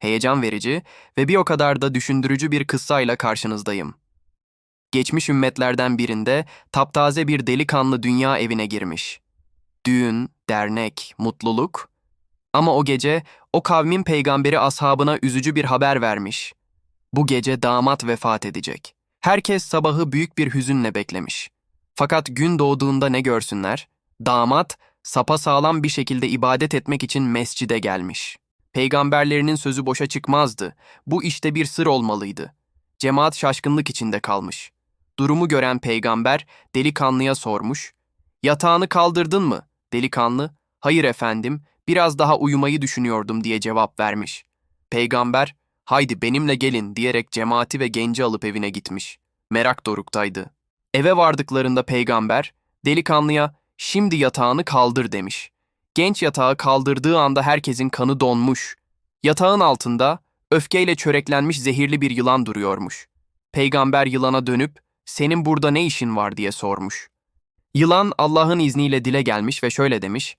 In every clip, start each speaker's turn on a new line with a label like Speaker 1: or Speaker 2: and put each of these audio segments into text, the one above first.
Speaker 1: heyecan verici ve bir o kadar da düşündürücü bir kıssayla karşınızdayım. Geçmiş ümmetlerden birinde taptaze bir delikanlı dünya evine girmiş. Düğün, dernek, mutluluk. Ama o gece o kavmin peygamberi ashabına üzücü bir haber vermiş. Bu gece damat vefat edecek. Herkes sabahı büyük bir hüzünle beklemiş. Fakat gün doğduğunda ne görsünler? Damat sapasağlam bir şekilde ibadet etmek için mescide gelmiş. Peygamberlerinin sözü boşa çıkmazdı. Bu işte bir sır olmalıydı. Cemaat şaşkınlık içinde kalmış. Durumu gören peygamber delikanlıya sormuş. Yatağını kaldırdın mı? Delikanlı, hayır efendim, biraz daha uyumayı düşünüyordum diye cevap vermiş. Peygamber, haydi benimle gelin diyerek cemaati ve genci alıp evine gitmiş. Merak doruktaydı. Eve vardıklarında peygamber, delikanlıya şimdi yatağını kaldır demiş. Genç yatağı kaldırdığı anda herkesin kanı donmuş. Yatağın altında öfkeyle çöreklenmiş zehirli bir yılan duruyormuş. Peygamber yılana dönüp senin burada ne işin var diye sormuş. Yılan Allah'ın izniyle dile gelmiş ve şöyle demiş.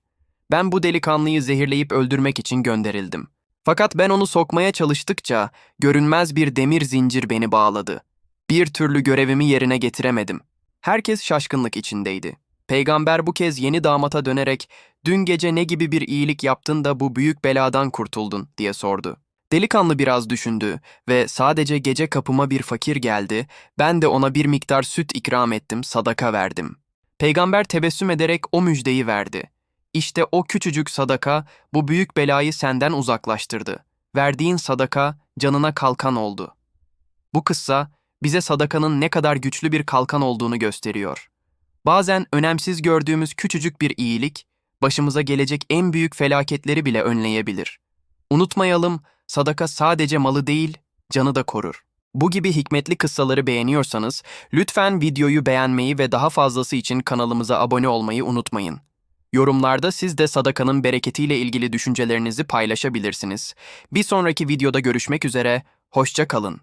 Speaker 1: Ben bu delikanlıyı zehirleyip öldürmek için gönderildim. Fakat ben onu sokmaya çalıştıkça görünmez bir demir zincir beni bağladı. Bir türlü görevimi yerine getiremedim. Herkes şaşkınlık içindeydi. Peygamber bu kez yeni damata dönerek dün gece ne gibi bir iyilik yaptın da bu büyük beladan kurtuldun diye sordu. Delikanlı biraz düşündü ve sadece gece kapıma bir fakir geldi, ben de ona bir miktar süt ikram ettim, sadaka verdim. Peygamber tebessüm ederek o müjdeyi verdi. İşte o küçücük sadaka bu büyük belayı senden uzaklaştırdı. Verdiğin sadaka canına kalkan oldu. Bu kıssa bize sadakanın ne kadar güçlü bir kalkan olduğunu gösteriyor. Bazen önemsiz gördüğümüz küçücük bir iyilik, başımıza gelecek en büyük felaketleri bile önleyebilir. Unutmayalım, sadaka sadece malı değil, canı da korur. Bu gibi hikmetli kıssaları beğeniyorsanız, lütfen videoyu beğenmeyi ve daha fazlası için kanalımıza abone olmayı unutmayın. Yorumlarda siz de sadakanın bereketiyle ilgili düşüncelerinizi paylaşabilirsiniz. Bir sonraki videoda görüşmek üzere, hoşça kalın.